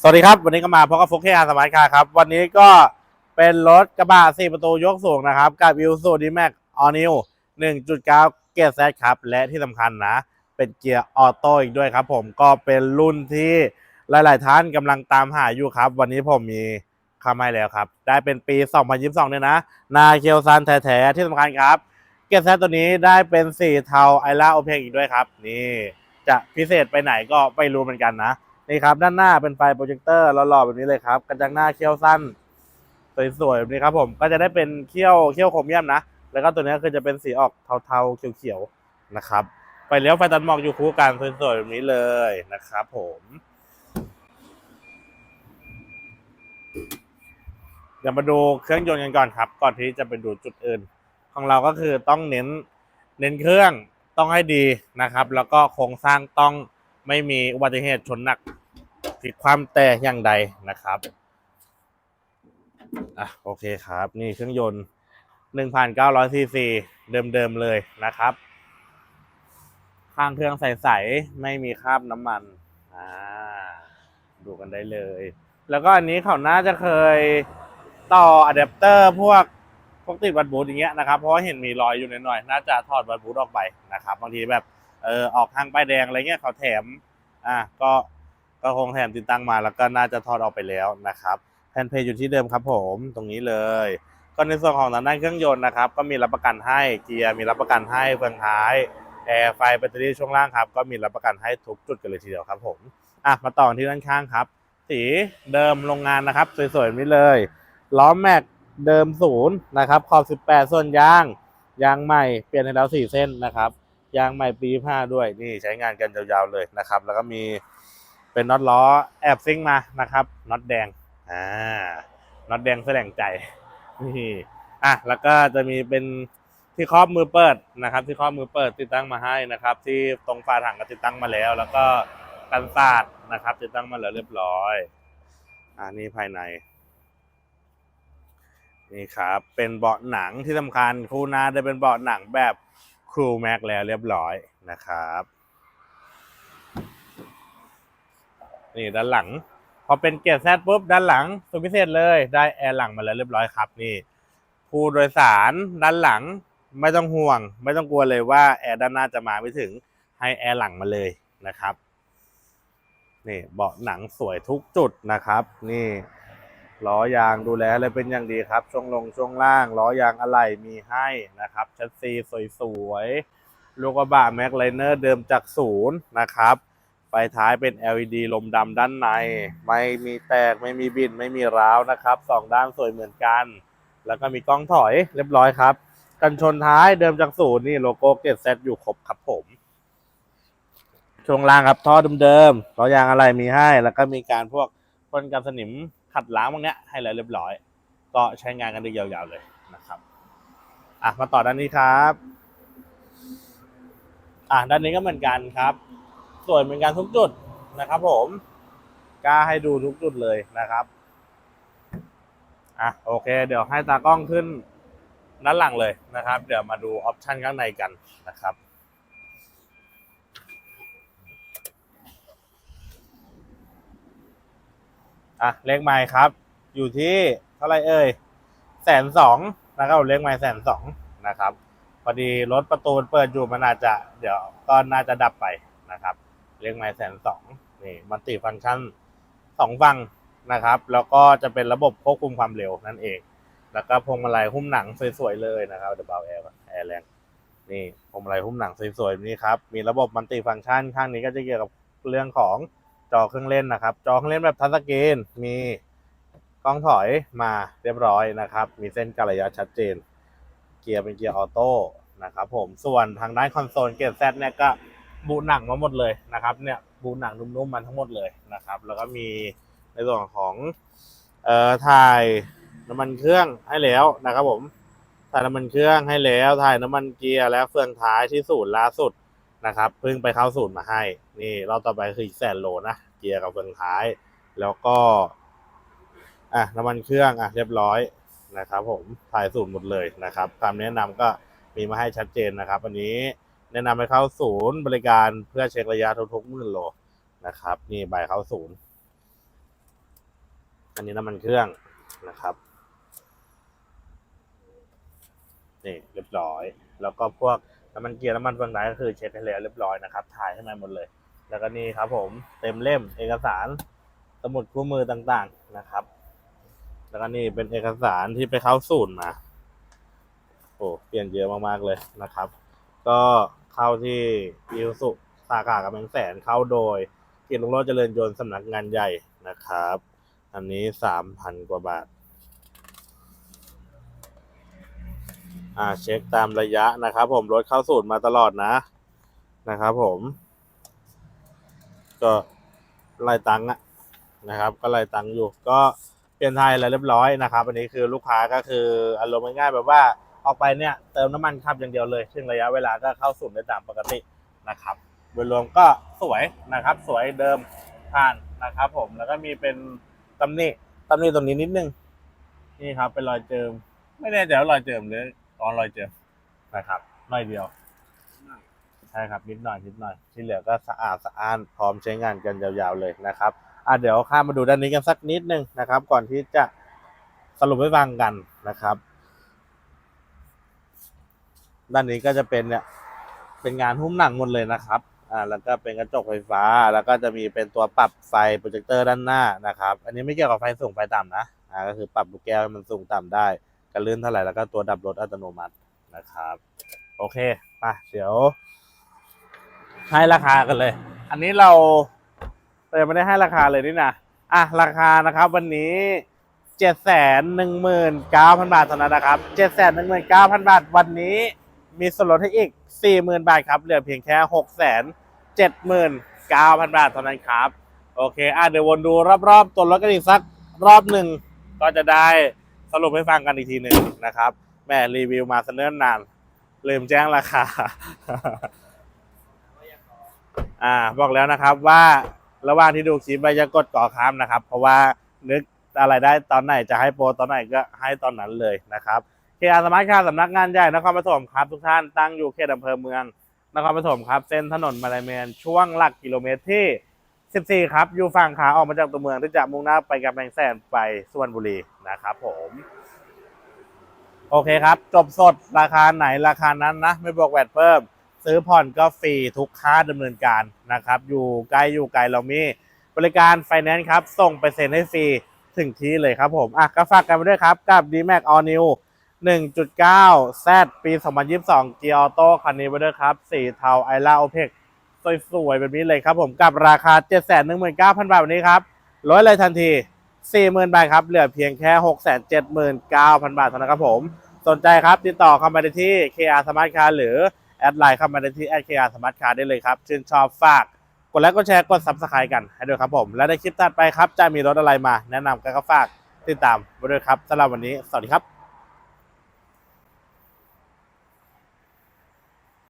สวัสดีครับ วันนี้ก็มาพบกับฟุกเฮอาสมาร์ทคาร์ครับ วันนี้ก็เป็นรถกระบะ4ประตูยกสูงนะครับ กับวิวสูดีแม็กออนิว1.9เกียร์แซดครับ และที่สำคัญนะ เป็นเกียร์ออโต้อีกด้วยครับ ผมก็เป็นรุ่นที่หลาย ๆ ท่านกำลังตามหาอยู่ครับ วันนี้ผมมีเข้ามาให้แล้วครับ ได้เป็นปี 2022 เนี่ยนะ นาเคียวซันแท้ๆที่สำคัญครับ เกียร์แซดตัวนี้ได้เป็นสีเทาไอล่าโอเพกอีกด้วยครับ นี่จะพิเศษไปไหนก็ไม่รู้เหมือนกันนะ นี่ครับด้านหน้าเป็นไฟโปรเจคเตอร์หล่อๆแบบนี้เลยครับกระจังหน้าเขี้ยวสั้นสวยๆแบบนี้ครับผมก็จะได้เป็นเขี้ยวเขี้ยวครเมียมนะ แล้วก็ตัวนี้คือจะเป็นสีออกเทาๆเขียวๆนะครับไฟเลี้ยวไฟตัดหมอกอยู่คู่กันสวยๆแบบนี้เลยนะครับผมเดี๋ยวมาดูเครื่องยนต์กันก่อนครับ ก่อนที่จะไปดูจุดอื่น ของเราก็คือต้องเน้นเน้นเครื่องต้องให้ดีนะครับ แล้วก็โครงสร้างต้องไม่มีอุบัติเหตุชนหนัก พลิกความแต่อย่างใดนะครับอะโอเคครับ นี่เครื่องยนต์1,900ซีซีเดิมๆเลยนะครับ ข้างเครื่องใสๆไม่มีคราบน้ำมันอ่าดูกันได้เลย แล้วก็อันนี้เขาน่าจะเคยต่ออะแดปเตอร์พวกพวกติดวัดบูทอย่างเงี้ยนะครับเพราะเห็นมีรอยอยู่หน่อยๆน่าจะถอดวัดบูทออกไปนะครับบางทีแบบเออออกทางป้ายแดงอะไรเงี้ยเขาแถมอะก็ ก็คงแถมติดตั้งมาแล้วก็น่าจะถอดออกไปแล้วนะครับแผ่นเพลย์อยู่ที่เดิมครับผมตรงนี้เลย ก็ในส่วนของทางด้านเครื่องยนต์นะครับก็มีรับประกันให้เกียร์มีรับประกันให้เฟืองท้ายแอร์ไฟแบตเตอรี่ช่วงล่างครับก็มีรับประกันให้ทุกจุดกันเลยทีเดียวครับผมอะมาต่อที่ด้านข้างครับ สีเดิมโรงงานนะครับสวยๆนี้เลยล้อแม็กเดิมศูนย์นะครับขอบ 18 ส่วนยางยางใหม่เปลี่ยนให้แล้ว4เส้นนะครับยางใหม่ปี5ด้วยนี่ใช้งานกันยาวๆเลยนะครับ แล้วก็มี เป็นน็อตล้อแอบซิงค์มานะครับน็อตแดงอ่าน็อตแดงแสดงใจนี่อะแล้วก็จะมีเป็นที่ครอบมือเปิดนะครับ ที่ครอบมือเปิดติดตั้งมาให้นะครับ ที่ตรงฝาถังก็ติดตั้งมาแล้ว แล้วก็กันศาสตร์นะครับ ติดตั้งมาแล้วเรียบร้อยอ่านี่ภายในนี่ครับเป็นเบาะหนังที่สำคัญคู่หน้าได้เป็นเบาะหนังแบบครูแม็กแล้วเรียบร้อยนะครับ นี่ด้านหลัง พอเป็นเกียร์แซดปุ๊บด้านหลังสุดพิเศษเลยได้แอร์หลังมาแล้วเรียบร้อยครับนี่ผู้โดยสารด้านหลังไม่ต้องห่วง ไม่ต้องกลัวเลยว่าแอร์ด้านหน้าจะมาไม่ถึงให้แอร์หลังมาเลยนะครับนี่เบาะหนังสวยทุกจุดนะครับ นี่ล้อยางดูแลเลยเป็นอย่างดีครับ ช่วงลงช่วงล่างล้อยางอะไหล่มีให้นะครับชัดซีสวยๆลูกกระบะแม็กไลเนอร์เดิมจากศูนย์นะครับ ไฟท้ายเป็น LED ลมดำด้านใน ไม่มีแตกไม่มีบินไม่มีร้าวนะครับสองด้านสวยเหมือนกัน แล้วก็มีกล้องถอยเรียบร้อยครับ กันชนท้ายเดิมจากศูนย์นี่โลโก้เกตเซตอยู่ครบครับผม ช่วงล่างครับท่อเดิมๆล้อยางอะไรมีให้ แล้วก็มีการพวกพ่นกันสนิมขัดล้างพวกเนี้ยให้แล้วเรียบร้อย ก็ใช้งานกันได้ยาวๆเลยนะครับอะมาต่อด้านนี้ครับ อะด้านนี้ก็เหมือนกันครับ สวยเหมือนกันทุกจุดนะครับ ผมกล้าให้ดูทุกจุดเลยนะครับอะโอเค เดี๋ยวให้ตากล้องขึ้นด้านหลังเลยนะครับ เดี๋ยวมาดูออปชันข้างในกันนะครับอะเลขไมล์ครับ อยู่ที่เท่าไรเอ่ยแสนสองนะครับเลขไมล์แสนสองนะครับพอดีรถประตูเปิดอยู่มันอาจจะ เดี๋ยวก็น่าจะดับไปนะครับ เลขไมล์แสนสองนี่มันติฟังก์ชันสองฟังนะครับ แล้วก็จะเป็นระบบควบคุมความเร็วนั่นเอง แล้วก็พวงมาลัยหุ้มหนังสวยๆเลยนะครับเดี๋ยวเบาแอร์แอร์แรงนี่พวงมาลัยหุ้มหนังสวยๆนี้ครับ มีระบบมันติฟังก์ชันข้างนี้ก็จะเกี่ยวกับเรื่องของจอเครื่องเล่นนะครับ จอเครื่องเล่นแบบทัชสกรีนมีกล้องถอยมาเรียบร้อยนะครับ มีเส้นกระยะชัดเจน เกียร์เป็นเกียร์ออโต้นะครับผมส่วนทางด้านคอนโซลเกียร์แซเนี่ยก็ บูหนังมาหมดเลยนะครับ เนี่ยบูหนังนุ่มๆมันทั้งหมดเลยนะครับ แล้วก็มีในส่วนของเอ่อถ่ายน้ำมันเครื่องให้แล้วนะครับ ผมถ่ายน้ำมันเครื่องให้แล้วถ่ายน้ำมันเกียร์และเฟืองท้ายที่ศูนย์ล่าสุดนะครับเพิ่งไปเข้าศูนย์มาให้ นี่รอบต่อไปคืออีกแสนโลนะเกียร์กับเฟืองท้าย แล้วก็อะน้ำมันเครื่องอะเรียบร้อยนะครับ ผมถ่ายศูนย์หมดเลยนะครับคำแนะนำก็มีมาให้ชัดเจนนะครับ วันนี้ แนะนำให้เข้าศูนย์บริการเพื่อเช็คระยะทุกๆหมื่นโลนะครับ นี่ใบเข้าศูนย์อันนี้น้ำมันเครื่องนะครับนี่เรียบร้อย แล้วก็พวกน้ำมันเกียร์น้ำมันเฟืองท้ายก็คือเช็ดให้แล้วเรียบร้อยนะครับถ่ายให้มาหมดเลย แล้วก็นี่ครับผมเต็มเล่มเอกสารสมุดคู่มือต่างๆนะครับ แล้วก็นี่เป็นเอกสารที่ไปเข้าศูนย์มาโอ้เปลี่ยนเยอะมากๆเลยนะครับ ก็ เข้าที่อิวสุสาขากำแพงแสนเข้าโดยเกียรติลุงโรจน์เจริญยนต์สำนักงานใหญ่นะครับ อันนี้สามพันกว่าบาท อ่าเช็คตามระยะนะครับผมรถเข้าศูนย์มาตลอดนะนะครับผม ก็ไล่ตังค์อะนะครับ ก็ไล่ตังค์อยู่ ก็เปลี่ยนไทยอะไรเรียบร้อยนะครับ อันนี้คือลูกค้าก็คืออารมณ์ง่ายๆแบบว่า ออกไปเนี่ยเติมน้ำมันขับอย่างเดียวเลย ซึ่งระยะเวลาก็เข้าศูนย์ได้ตามปกตินะครับโดยรวมก็สวยนะครับ สวยเดิมผ่านนะครับผมแล้วก็มีเป็นตำหนิตำหนิตรงนี้นิดนึงนี่ครับ เป็นรอยเจิม ไม่แน่ใจว่ารอยเจิมหรือตอนรอยเจิมนะครับรอยเดียวใช่ครับนิดหน่อยนิดหน่อย ที่เหลือก็สะอาดสะอ้านพร้อมใช้งานกันยาวๆเลยนะครับอะเดี๋ยวข้ามมาดูด้านนี้กันสักนิดนึงนะครับ ก่อนที่จะสรุปให้ฟังกันนะครับ ด้านนี้ก็จะเป็นเนี่ยเป็นงานหุ้มหนังหมดเลยนะครับอ่าแล้วก็เป็นกระจกไฟฟ้า แล้วก็จะมีเป็นตัวปรับไฟโปรเจคเตอร์ด้านหน้านะครับ อันนี้ไม่เกี่ยวกับไฟสูงไฟต่ำนะอ่าก็คือปรับลูกแก้วให้มันสูงต่ำได้กระลื่นเท่าไหร่แล้วก็ตัวดับรถอัตโนมัตินะครับ โอเคไปเดี๋ยว ให้ราคากันเลย อันนี้เราเราไม่ได้ให้ราคาเลยนี่นะอะราคานะครับวันนี้เจ็ดแสนหนึ่งหมื่นเก้าพันบาทเท่านั้นนะครับเจ็ดแสนหนึ่งหมื่นเก้าพันบาทวันนี้ มีส่วนลดให้อีก 40,000 บาทครับ เหลือเพียงแค่679,000 บาทเท่านั้นครับ โอเค อะเดี๋ยววนดูรอบๆตัวรถกันอีกสักรอบหนึ่งก็จะได้สรุปให้ฟังกันอีกทีหนึ่งนะครับแม่รีวิวมาเสนอนนานลืมแจ้งราคา อ่า บอกแล้วนะครับว่าระหว่างที่ดูคลิปไปจะกดก่อค้ามนะครับ เพราะว่านึกอะไรได้ตอนไหนจะให้โปรตอนไหนก็ให้ตอนนั้นเลยนะครับ เคอาสมาร์ทคาสำนักงานใหญ่นครปฐมครับทุกท่านตั้งอยู่เขตอำเภอเมืองนครปฐมครับ เส้นถนนมาลายเมนช่วงหลักกิโลเมตรที่ 14 ครับอยู่ฝั่งขาออกมาจากตัวเมืองที่จะมุ่งหน้าไปกำแพงแสนไปสุวรรณบุรีนะครับผมโอเคครับ จบสดราคาไหนราคานั้นนะ ไม่บวกแวดเพิ่ม ซื้อผ่อนก็ฟรีทุกค่าดำเนินการนะครับ อยู่ใกล้อยู่ไกลเรามีบริการไฟแนนซ์ครับ ส่งไปเซ็นให้ฟรีถึงที่เลยครับผม อะก็ฝากกันไปด้วยครับ กับ d m a x All New 1.9 Z ปี 2022 เกียร์ออโต้คันนี้ไปด้วยครับ สีเทาไอล่าโอเพกสวยๆ แบบนี้เลยครับผมกับราคา 719,000 บาทวันนี้ครับลดเลยทันที 40,000 บาทครับ เหลือเพียงแค่ 679,000 บาทเท่านั้นครับผม สนใจครับติดต่อเข้ามาได้ที่ KR Smart Car หรือ แอดไลน์เข้ามาได้ที่ KR Smart Car ได้เลยครับชื่นชอบฝาก กดไลค์กดแชร์กด Subscribe กันให้ด้วยครับผม และในคลิปถัดไปครับจะมีรถอะไรมา แนะนำกันก็ฝากติดตามไปด้วยครับสำหรับวันนี้ สวัสดีครับ